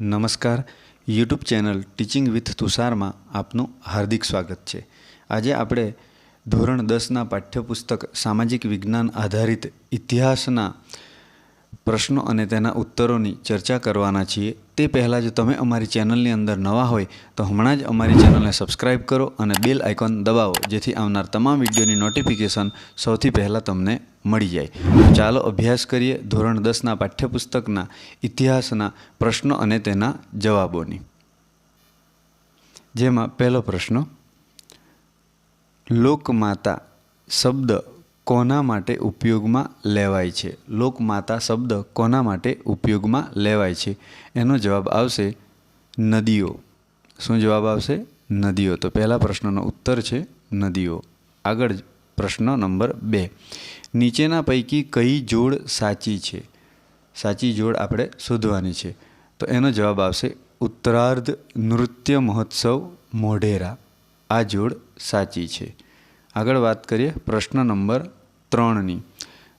નમસ્કાર. YouTube channel teaching with તુષારમાં આપનું હાર્દિક સ્વાગત છે. આજે આપણે ધોરણ દસના પાઠ્યપુસ્તક સામાજિક વિજ્ઞાન આધારિત ઇતિહાસના પ્રશ્નો અને તેના ઉત્તરોની ચર્ચા કરવાના છીએ. તે પહેલાં જો તમે અમારી ચેનલની અંદર નવા હોય, તો હમણાં જ અમારી ચેનલને સબસ્ક્રાઈબ કરો અને બેલ આઇકોન દબાવો, જેથી આવનાર તમામ વિડીયોની નોટિફિકેશન સૌથી પહેલાં તમને મળી જાય. ચાલો અભ્યાસ કરીએ ધોરણ દસના પાઠ્યપુસ્તકના ઇતિહાસના પ્રશ્નો અને તેના જવાબોની. જેમાં પહેલો પ્રશ્ન, લોકમાતા શબ્દ કોના માટે ઉપયોગમાં લેવાય છે? લોકમાતા શબ્દ કોના માટે ઉપયોગમાં લેવાય છે? એનો જવાબ આવશે નદીઓ. શું જવાબ આવશે? નદીઓ. તો પહેલા પ્રશ્નનો ઉત્તર છે નદીઓ. આગળ પ્રશ્ન નંબર બે. નીચેના પૈકી કઈ જોડ સાચી છે? સાચી જોડ આપણે શોધવાની છે. તો એનો જવાબ આવશે, ઉત્તરાર્ધ નૃત્ય મહોત્સવ મોઢેરા. આ જોડ સાચી છે. આગળ વાત કરીએ પ્રશ્ન નંબર ત્રણની.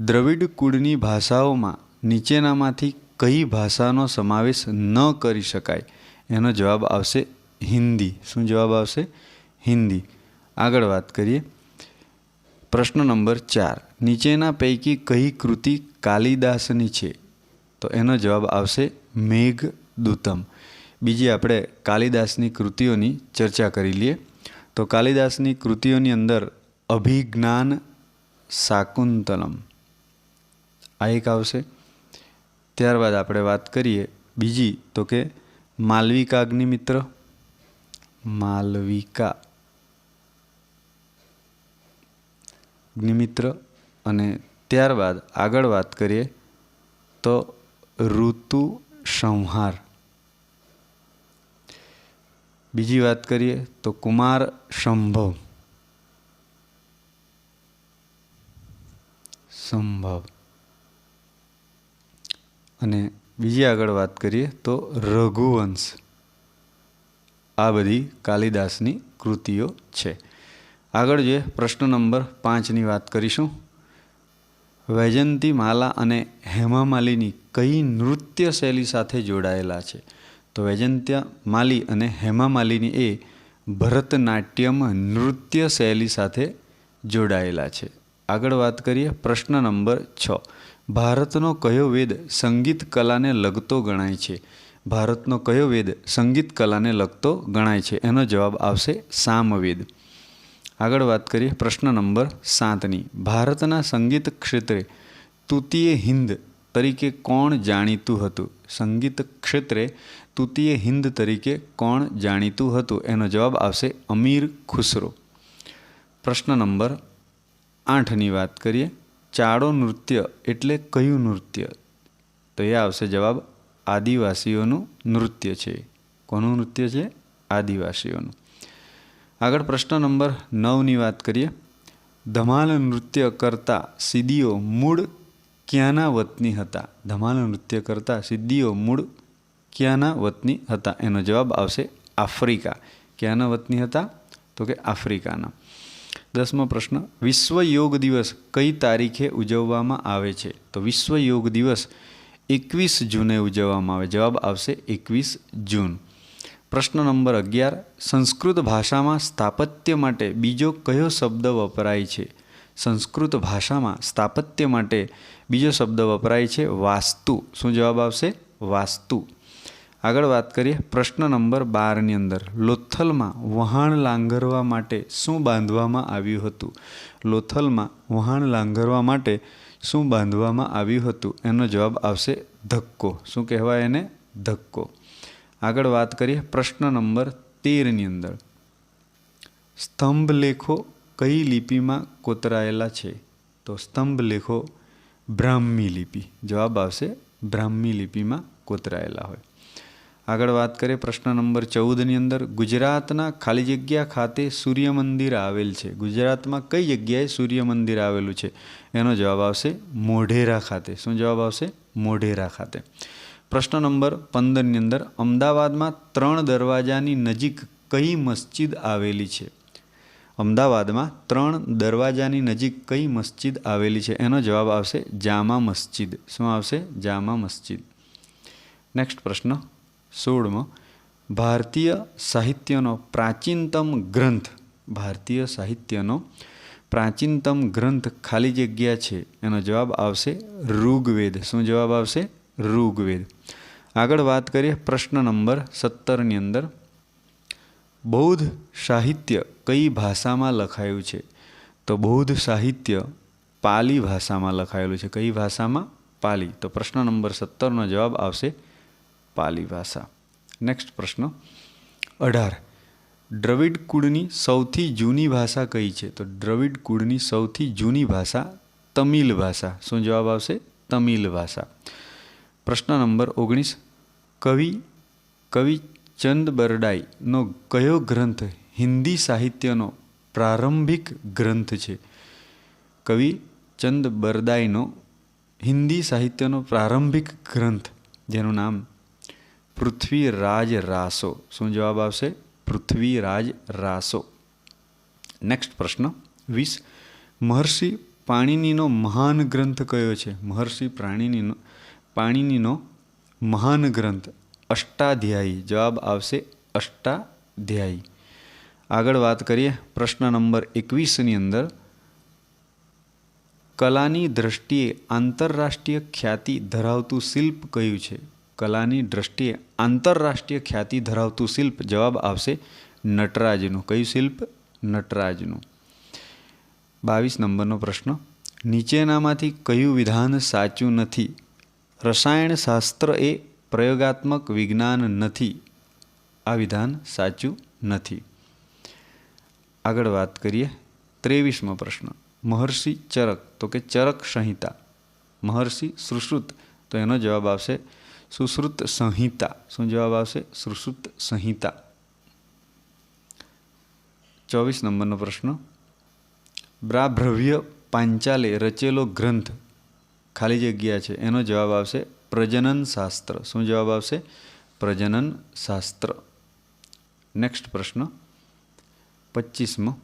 દ્રવિડ કુળની ભાષાઓમાં નીચેનામાંથી કઈ ભાષાનો સમાવેશ ન કરી શકાય? એનો જવાબ આવશે હિન્દી. શું જવાબ આવશે? હિન્દી. આગળ વાત કરીએ પ્રશ્ન નંબર ચાર. નીચેના પૈકી કઈ કૃતિ કાલિદાસની છે? તો એનો જવાબ આવશે મેઘ દૂતમ. બીજી આપણે કાલિદાસની કૃતિઓની ચર્ચા કરી લઈએ. તો કાલિદાસની કૃતિઓની અંદર અભિજ્ઞાન શાકુંતલમ. આ એક આવશે. ત્યારબાદ આપણે વાત કરીએ બીજી, તો કે માલવિકાગ્નિ અગ્નિમિત્ર માલવિકા. અગ્નિમિત્ર અને ત્યારબાદ આગળ વાત કરીએ તો ઋતુ સંહાર. બીજી વાત કરીએ તો કુમાર સંભવ. સંભવ. અને બીજી આગળ વાત કરીએ તો રઘુવંશ. આ બધી કાલિદાસની કૃતિઓ છે. આગળ જે પ્રશ્ન નંબર પાંચની વાત કરીશું. વૈજંતી માલા અને હેમામાલીની કઈ નૃત્ય શૈલી સાથે જોડાયેલા છે? તો વૈજંત્ય માલી અને હેમામાલીની એ ભરતનાટ્યમ નૃત્ય શૈલી સાથે જોડાયેલા છે. આગળ વાત કરીએ પ્રશ્ન નંબર છ. ભારતનો કયો વેદ સંગીત કલાને લગતો ગણાય છે? ભારતનો કયો વેદ સંગીત કલાને લગતો ગણાય છે? એનો જવાબ આવશે સામવેદ. આગળ વાત કરીએ, પ્રશ્ન નંબર સાતની. ભારતના સંગીત ક્ષેત્રે તૃતીય હિન્દ તરીકે કોણ જાણીતું હતું? સંગીત ક્ષેત્રે તૃતીય હિન્દ તરીકે કોણ જાણીતું હતું? એનો જવાબ આવશે અમીર ખુસરો. પ્રશ્ન નંબર આઠની વાત કરીએ. ચાડો નૃત્ય એટલે કયું નૃત્ય? તો એ આવશે જવાબ આદિવાસીઓનું નૃત્ય છે. કોનું નૃત્ય છે? આદિવાસીઓનું. આગળ પ્રશ્ન નંબર નવની વાત કરીએ. ધમાલ નૃત્ય કરતા સિદ્ધિઓ મૂળ ક્યાંના વતની હતા? ધમાલ નૃત્ય કરતા સિદ્ધિઓ મૂળ ક્યાંના વતની હતા? એનો જવાબ આવશે આફ્રિકા. ક્યાંના વતની હતા? તો કે આફ્રિકાના. દસમો પ્રશ્ન, વિશ્વ યોગ દિવસ કઈ તારીખે ઉજવવામાં આવે છે? તો વિશ્વ યોગ દિવસ એકવીસ જૂને ઉજવવામાં આવે. જવાબ આવશે એકવીસ જૂન. પ્રશ્ન નંબર અગિયાર, સંસ્કૃત ભાષામાં સ્થાપત્ય માટે બીજો કયો શબ્દ વપરાય છે? સંસ્કૃત ભાષામાં સ્થાપત્ય માટે બીજો શબ્દ વપરાય છે વાસ્તુ. શું જવાબ આવશે? વાસ્તુ. આગળ વાત કરીએ પ્રશ્ન નંબર બારની અંદર. લોથલમાં વહાણ લાંઘરવા માટે શું બાંધવામાં આવ્યું હતું? લોથલમાં વહાણ લાંઘરવા માટે શું બાંધવામાં આવ્યું હતું? એનો જવાબ આવશે ધક્કો. શું કહેવાય એને? ધક્કો. આગળ વાત કરીએ પ્રશ્ન નંબર તેરની અંદર. સ્તંભ લેખો કઈ લિપિમાં કોતરાયેલા છે? તો સ્તંભ લેખો બ્રાહ્મી લિપિ. જવાબ આવશે બ્રાહ્મી લિપિમાં કોતરાયેલા હોય. આગળ વાત કરીએ પ્રશ્ન નંબર ચૌદની અંદર. ગુજરાતના ખાલી જગ્યા ખાતે સૂર્ય મંદિર આવેલ છે. ગુજરાતમાં કઈ જગ્યાએ સૂર્ય મંદિર આવેલું છે? એનો જવાબ આવશે મોઢેરા ખાતે. શું જવાબ આવશે? મોઢેરા ખાતે. પ્રશ્ન નંબર પંદરની અંદર, અમદાવાદમાં ત્રણ દરવાજાની નજીક કઈ મસ્જિદ આવેલી છે? અમદાવાદમાં ત્રણ દરવાજાની નજીક કઈ મસ્જિદ આવેલી છે? એનો જવાબ આવશે જામા મસ્જિદ. શું આવશે? જામા મસ્જિદ. નેક્સ્ટ પ્રશ્ન સોળમાં. ભારતીય સાહિત્યનો પ્રાચીનતમ ગ્રંથ, ભારતીય સાહિત્યનો પ્રાચીનતમ ગ્રંથ ખાલી જગ્યા છે? એનો જવાબ આવશે ઋગ્વેદ. શું જવાબ આવશે? ઋગ્વેદ. આગળ વાત કરીએ પ્રશ્ન નંબર સત્તરની અંદર. બૌદ્ધ સાહિત્ય કઈ ભાષામાં લખાયું છે? તો બૌદ્ધ સાહિત્ય પાલી ભાષામાં લખાયેલું છે. કઈ ભાષામાં? પાલી. તો પ્રશ્ન નંબર સત્તરનો જવાબ આવશે પાલી ભાષા. નેક્સ્ટ પ્રશ્ન. અઢાર. દ્રવિડ કુળની સૌથી જૂની ભાષા કઈ છે? તો દ્રવિડ કુળની સૌથી જૂની ભાષા તમિલ ભાષા. શું જવાબ આવશે? તમિલ ભાષા. પ્રશ્ન નંબર ઓગણીસ. કવિ કવિ ચંદ બરડાઈનો કયો ગ્રંથ હિન્દી સાહિત્યનો પ્રારંભિક ગ્રંથ છે? કવિ ચંદ બરદાઈનો હિન્દી સાહિત્યનો પ્રારંભિક ગ્રંથ જેનું નામ પૃથ્વીરાજ રાસો. શું જવાબ આવશે? પૃથ્વીરાજ રાસો. નેક્સ્ટ પ્રશ્ન વીસ. મહર્ષિ પાણીનીનો મહાન ગ્રંથ કયો છે? મહર્ષિ પ્રાણીનીનો પાણીનીનો મહાન ગ્રંથ, અષ્ટાધ્યાયી. જવાબ આવશે અષ્ટાધ્યાયી. આગળ વાત કરીએ પ્રશ્ન નંબર એકવીસની અંદર. કલાની દ્રષ્ટિએ આંતરરાષ્ટ્રીય ખ્યાતિ ધરાવતું શિલ્પ કયું છે? કલાની દ્રષ્ટિએ આંતરરાષ્ટ્રીય ખ્યાતિ ધરાવતું શિલ્પ, જવાબ આવશે નટરાજનું. કયું શિલ્પ? નટરાજનું. બાવીસ નંબરનો પ્રશ્ન. નીચેનામાંથી કયું વિધાન સાચું નથી? રસાયણશાસ્ત્ર એ પ્રયોગાત્મક વિજ્ઞાન નથી. આ વિધાન સાચું નથી. આગળ વાત કરીએ ત્રેવીસમો પ્રશ્ન. મહર્ષિ ચરક, તો કે ચરક સંહિતા. મહર્ષિ સુશ્રુત, તો એનો જવાબ આવશે સુશ્રુત સંહિતા. શું જવાબ આવશે? સુશ્રુત સંહિતા. ચોવીસ નંબરનો પ્રશ્ન. બ્રાભ્રવ્ય પાંચાલે રચેલો ગ્રંથ ખાલી જગ્યા છે. એનો જવાબ આવશે પ્રજનન શાસ્ત્ર. શું જવાબ આવશે? પ્રજનન શાસ્ત્ર. નેક્સ્ટ પ્રશ્ન. પચીસમો.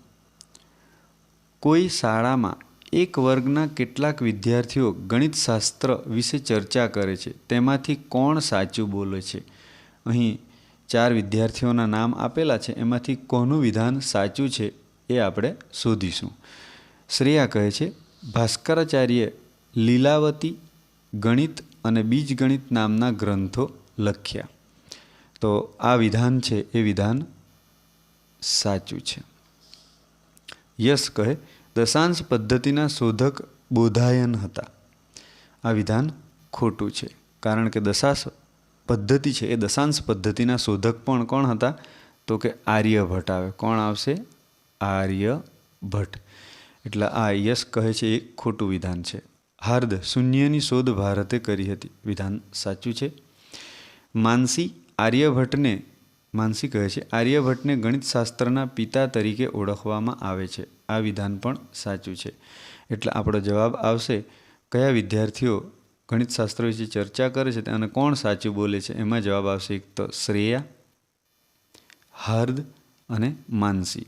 કોઈ શાળામાં એક વર્ગના કેટલાક વિદ્યાર્થીઓ ગણિતશાસ્ત્ર વિશે ચર્ચા કરે છે. તેમાંથી કોણ સાચું બોલે છે? અહીં ચાર વિદ્યાર્થીઓના નામ આપેલા છે. એમાંથી કોનું વિધાન સાચું છે એ આપણે શોધીશું. શ્રેયા કહે છે, ભાસ્કરાચાર્ય લીલાવતી, ગણિત અને બીજગણિત નામના ગ્રંથો લખ્યા. તો આ વિધાન છે, એ વિધાન સાચું છે. યશ કહે, દશાંશ પદ્ધતિના શોધક બોધાયન હતા. આ વિધાન ખોટું છે, કારણ કે દશાંશ પદ્ધતિ છે, એ દશાંશ પદ્ધતિના શોધક પણ કોણ હતા? તો કે આર્યભટ્ટ આવે. કોણ આવશે? આર્યભટ્ટ એટલે આ યશ કહે છે, એ ખોટું વિધાન છે. હાર્દ શૂન્યની શોધ ભારતે કરી હતી. વિધાન સાચું છે? માનસી આર્યભટ્ટને, માનસી કહે છે, આર્યભટ્ટને ગણિતશાસ્ત્રના પિતા તરીકે ઓળખવામાં આવે છે. આ વિધાન પણ સાચું છે. એટલે આપણો જવાબ આવશે, કયા વિદ્યાર્થીઓ ગણિતશાસ્ત્ર વિશે ચર્ચા કરે છે અને કોણ સાચું બોલે છે? એમાં જવાબ આવશે એક તો શ્રેયા, હાર્દ અને માનસી.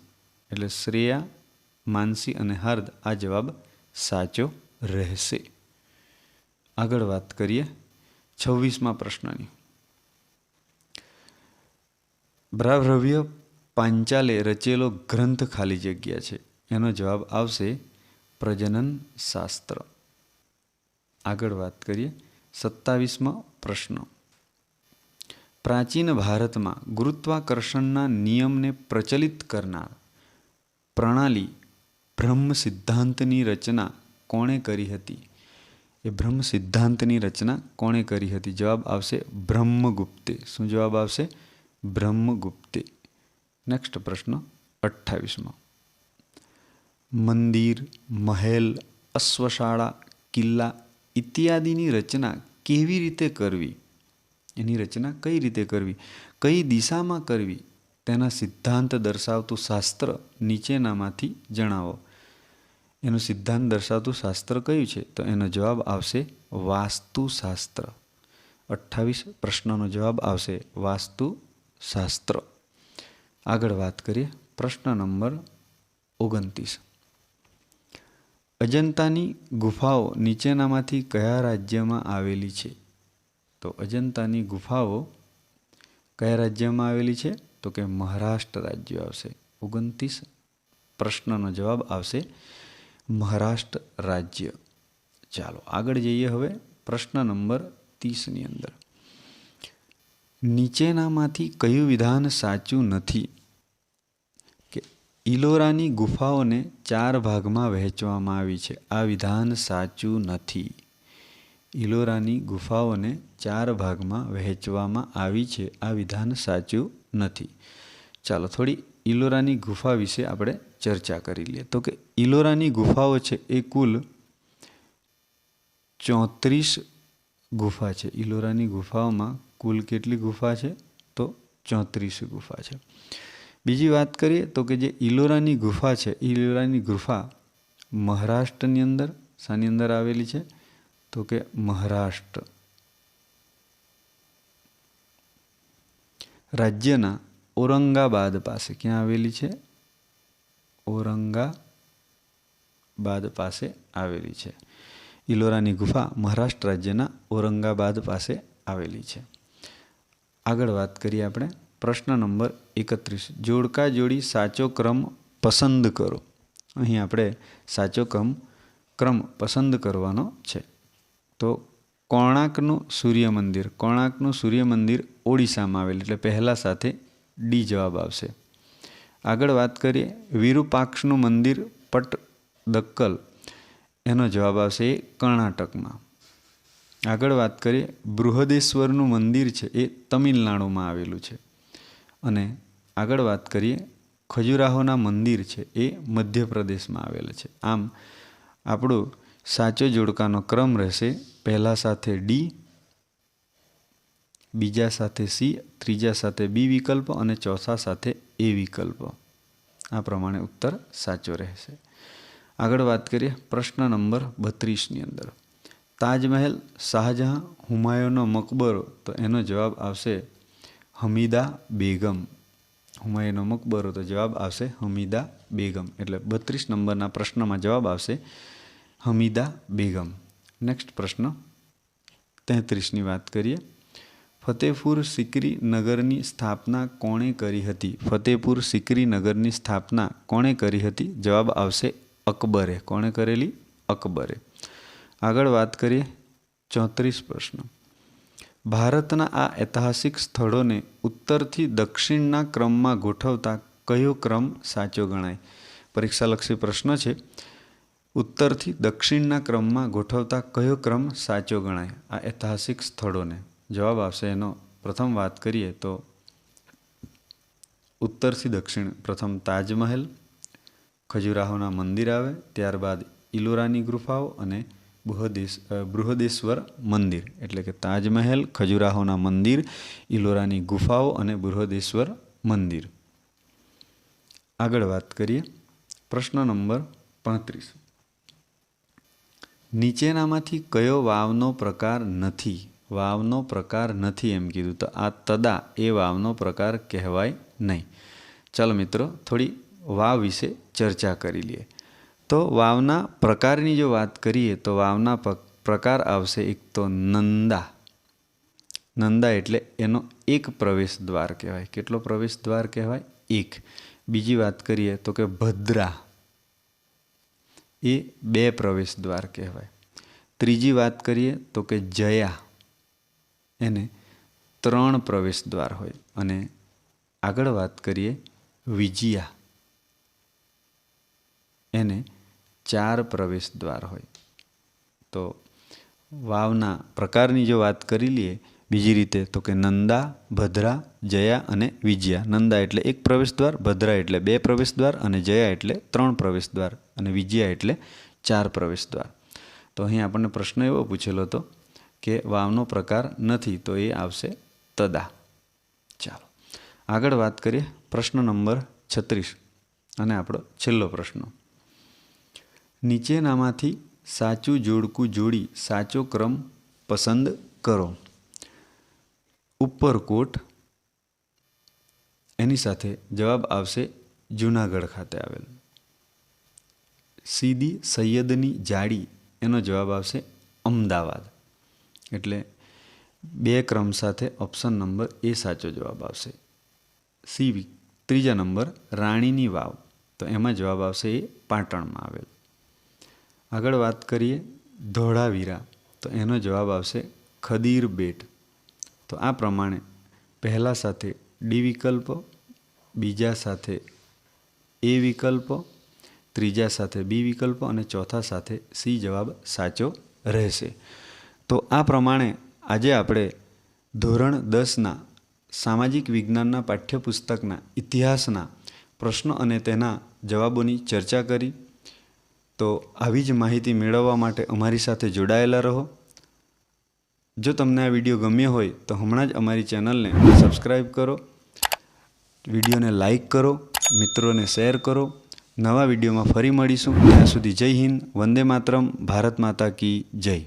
એટલે શ્રેયા, માનસી અને હાર્દ, આ જવાબ સાચો રહેશે. આગળ વાત કરીએ છવ્વીસમાં પ્રશ્નની. ભ્રાભ્રવ્ય પાંચાલે રચેલો ગ્રંથ ખાલી જગ્યા છે. એનો જવાબ આવશે પ્રજનન શાસ્ત્ર. આગળ વાત કરીએ સત્તાવીસમાં પ્રશ્ન. પ્રાચીન ભારતમાં ગુરુત્વાકર્ષણના નિયમને પ્રચલિત કરનાર પ્રણાલી બ્રહ્મ સિદ્ધાંતની રચના કોણે કરી હતી? એ બ્રહ્મ સિદ્ધાંતની રચના કોણે કરી હતી? જવાબ આવશે બ્રહ્મગુપ્તે. શું જવાબ આવશે? બ્રહ્મગુપ્તે. નેક્સ્ટ પ્રશ્ન અઠ્ઠાવીસમાં. મંદિર, મહેલ, અશ્વશાળા, કિલ્લા ઇત્યાદિની રચના કેવી રીતે કરવી? એની રચના કઈ રીતે કરવી? કઈ દિશામાં કરવી? તેના સિદ્ધાંત દર્શાવતું શાસ્ત્ર નીચેનામાંથી જણાવો. એનું સિદ્ધાંત દર્શાવતું શાસ્ત્ર કયું છે? તો એનો જવાબ આવશે વાસ્તુશાસ્ત્ર. અઠ્ઠાવીસ પ્રશ્નનો જવાબ આવશે વાસ્તુશાસ્ત્ર. આગળ વાત કરીએ પ્રશ્ન નંબર ઓગણત્રીસ. અજંતાની ગુફાઓ નીચેનામાંથી કયા રાજ્યમાં આવેલી છે? તો અજંતાની ગુફાઓ કયા રાજ્યમાં આવેલી છે? તો કે મહારાષ્ટ્ર રાજ્ય આવશે. ઓગણત્રીસ પ્રશ્નનો જવાબ આવશે મહારાષ્ટ્ર રાજ્ય. ચાલો, આગળ જઈએ હવે પ્રશ્ન નંબર ત્રીસની અંદર. નીચેનામાંથી કયું વિધાન સાચું નથી? કે ઇલોરાની ગુફાઓને ચાર ભાગમાં વહેંચવામાં આવી છે. આ વિધાન સાચું નથી. ઇલોરાની ગુફાઓને ચાર ભાગમાં વહેંચવામાં આવી છે. આ વિધાન સાચું નથી. ચાલો, થોડી ઇલોરાની ગુફા વિશે આપણે ચર્ચા કરી લઈએ. તો કે ઇલોરાની ગુફાઓ છે એ કુલ ચોત્રીસ ગુફા છે. ઇલોરાની ગુફાઓમાં કુલ કેટલી ગુફા છે? તો ચોત્રીસ ગુફા છે. બીજી વાત કરીએ તો કે જે ઇલોરાની ગુફા છે ઇલોરાની ગુફા મહારાષ્ટ્રની અંદર, શાની અંદર આવેલી છે? તો કે મહારાષ્ટ્ર. રાજ્યના ઔરંગાબાદ પાસે. ક્યાં આવેલી છે? ઔરંગાબાદ પાસે આવેલી છે. ઇલોરાની ગુફા મહારાષ્ટ્ર રાજ્યના ઔરંગાબાદ પાસે આવેલી છે. આગળ વાત કરીએ આપણે. પ્રશ્ન નંબર એકત્રીસ. જોડકા જોડી સાચો ક્રમ પસંદ કરો. અહીં આપણે સાચો ક્રમ ક્રમ પસંદ કરવાનો છે. તો કોણાર્કનું સૂર્ય મંદિર કોણાર્કનું સૂર્ય મંદિર ઓડિશામાં આવેલ એટલે પહેલાં સાથે ડી જવાબ આવશે. આગળ વાત કરીએ, વિરૂપાક્ષનું મંદિર પટ દક્કલ. એનો જવાબ આવશે એ કર્ણાટકમાં. આગળ વાત કરીએ, બૃહદેશ્વરનું મંદિર છે એ તમિલનાડુમાં આવેલું છે. અને આગળ વાત કરીએ, ખજુરાહોના મંદિર છે એ મધ્યપ્રદેશમાં આવેલ છે. આમ આપણો સાચો જોડકાનો ક્રમ રહેશે પહેલાં સાથે ડી બીજા સાથે સી, ત્રીજા સાથે બી વિકલ્પ અને ચોથા સાથે એ વિકલ્પ. આ પ્રમાણે ઉત્તર સાચો રહેશે. આગળ વાત કરીએ પ્રશ્ન નંબર બત્રીસની અંદર. તાજમહેલ, શાહજહાં હુમાયુનો મકબરો, તો એનો જવાબ આવશે હમીદા બેગમ. હુમાયુનો મકબરો, તો જવાબ આવશે હમીદા બેગમ. એટલે બત્રીસ નંબરના પ્રશ્નમાં જવાબ આવશે હમીદા બેગમ. નેક્સ્ટ પ્રશ્ન તેત્રીસની વાત કરીએ. ફતેપુર સિકરી નગરની સ્થાપના કોણે કરી હતી? ફતેપુર સિકરી નગરની સ્થાપના કોણે કરી હતી? જવાબ આવશે અકબરે. કોણે કરેલી? અકબરે. આગળ વાત કરીએ ચોત્રીસ પ્રશ્ન. ભારતના આ ઐતિહાસિક સ્થળોને ઉત્તરથી દક્ષિણના ક્રમમાં ગોઠવતા કયો ક્રમ સાચો ગણાય? પરીક્ષાલક્ષી પ્રશ્ન છે. ઉત્તરથી દક્ષિણના ક્રમમાં ગોઠવતા કયો ક્રમ સાચો ગણાય? આ ઐતિહાસિક સ્થળોને. જવાબ આવશે એનો પ્રથમ વાત કરીએ તો ઉત્તરથી દક્ષિણ પ્રથમ તાજમહેલ, ખજુરાહોના મંદિર આવે, ત્યારબાદ ઇલોરાની ગુફાઓ અને બૃહદેશ બૃહદેશ્વર મંદિર. એટલે કે તાજમહેલ, ખજુરાહોના મંદિર ઇલોરાની ગુફાઓ અને બૃહદેશ્વર મંદિર. આગળ વાત કરીએ, પ્રશ્ન નંબર પાંત્રીસ. નીચેનામાંથી કયો વાવનો પ્રકાર નથી? વાવનો પ્રકાર નથી એમ કીધું. તો આ તદા એ વાવનો પ્રકાર કહેવાય નહીં. ચાલો મિત્રો, થોડી વાવ વિશે ચર્ચા કરી લઈએ. તો વાવના પ્રકારની જો વાત કરીએ, તો વાવના પ્રકાર આવશે એક તો નંદા. નંદા એટલે એનો એક પ્રવેશ દ્વાર કહેવાય. કેટલો પ્રવેશ દ્વાર કહેવાય? એક. બીજી વાત કરીએ તો કે ભદ્રા. એ બે પ્રવેશ દ્વાર કહેવાય. ત્રીજી વાત કરીએ તો કે જયા. એને ત્રણ પ્રવેશ દ્વાર હોય. અને આગળ વાત કરીએ વિજયા. એને ચાર પ્રવેશ દ્વાર હોય. તો વાવના પ્રકારની જો વાત કરી લઈએ, બીજી રીતે તો કે નંદા, ભદ્રા, જયા અને વિજયા. નંદા એટલે એક પ્રવેશ દ્વાર ભદ્રા એટલે બે પ્રવેશ દ્વાર અને જયા એટલે ત્રણ પ્રવેશ દ્વાર અને વિજયા એટલે ચાર પ્રવેશ દ્વાર તો અહીં આપણને પ્રશ્ન એવો પૂછેલો હતો કે વાવનો પ્રકાર નથી, તો એ આવશે તદા. ચાલો. આગળ વાત કરીએ પ્રશ્ન નંબર છત્રીસ અને આપણો છેલ્લો પ્રશ્ન. નીચેનામાંથી સાચું જોડકું જોડી સાચો ક્રમ પસંદ કરો. ઉપરકોટ એની સાથે જવાબ આવશે જૂનાગઢ ખાતે આવેલ. સીધી સૈયદની જાડી એનો જવાબ આવશે અમદાવાદ. એટલે બે ક્રમ સાથે ઓપ્શન નંબર એ સાચો જવાબ આવશે. સી ત્રીજા નંબર રાણીની વાવ. તો એમાં જવાબ આવશે એ પાટણમાં આવેલ. આગળ વાત કરીએ ધોળાવીરા. તો એનો જવાબ આવશે ખદીર બેટ તો આ પ્રમાણે પહેલા સાથે ડી વિકલ્પ, બીજા સાથે એ વિકલ્પ, ત્રીજા સાથે બી વિકલ્પ અને ચોથા સાથે સી જવાબ સાચો રહેશે. તો આ પ્રમાણે આજે આપણે ધોરણ દસના સામાજિક વિજ્ઞાનના પાઠ્યપુસ્તકના ઇતિહાસના પ્રશ્નો અને તેના જવાબોની ચર્ચા કરી. તો આવી જ માહિતી મેળવવા માટે અમારી સાથે જોડાયેલા રહો. જો તમને આ વીડિયો ગમ્યો હોય તો હમણાં જ અમારી ચેનલને સબસ્ક્રાઈબ કરો. વિડીયોને લાઈક કરો, મિત્રોને શેર કરો. નવા વિડીયોમાં ફરી મળીશું. ત્યાં સુધી જય હિન્દ, વંદે માતરમ, ભારત માતા કી જય.